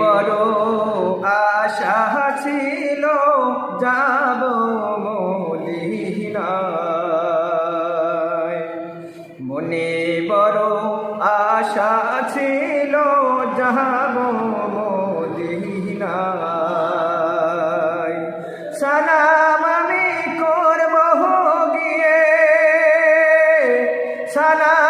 বড় আশা ছিল, যাব মদিনায় মনে বড় আশা ছিল, যাব মদিনায় সালাম আমি করব গিয়ে, সালাম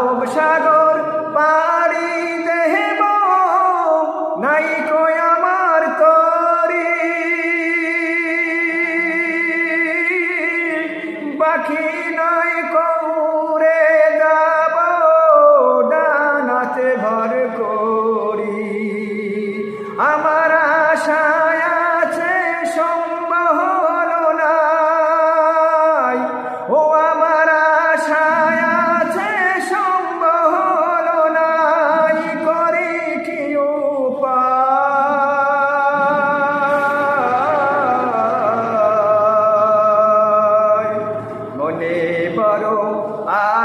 আরব সাগর পাড়ি দেব নাই কই আমার তরি। পাখি নাই কৌরে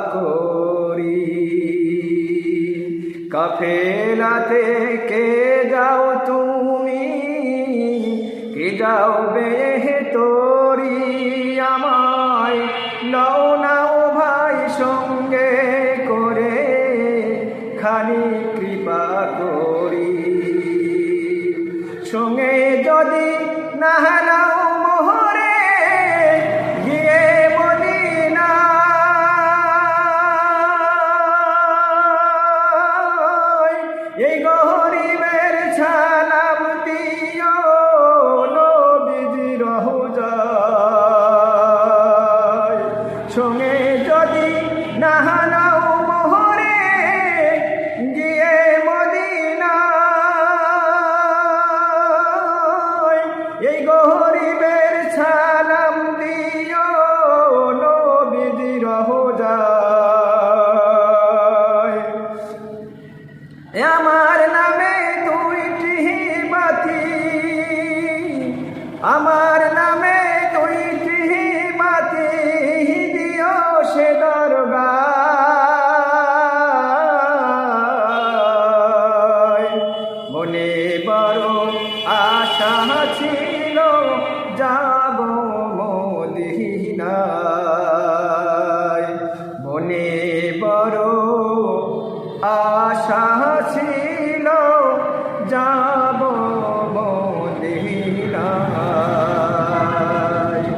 করি। কাফেলাতে কে যাও তুমি? কে যাও বেহে তোরি আমায় লও নাও ভাই, সঙ্গে করে খালি কৃপা করি। সঙ্গে যদি না আমার নামে দুইটি বাতি। আমার নামে দুইটি বাতি। দিও সে দরগায় মনে বড় আশা ছিল, যাব মদিনায়।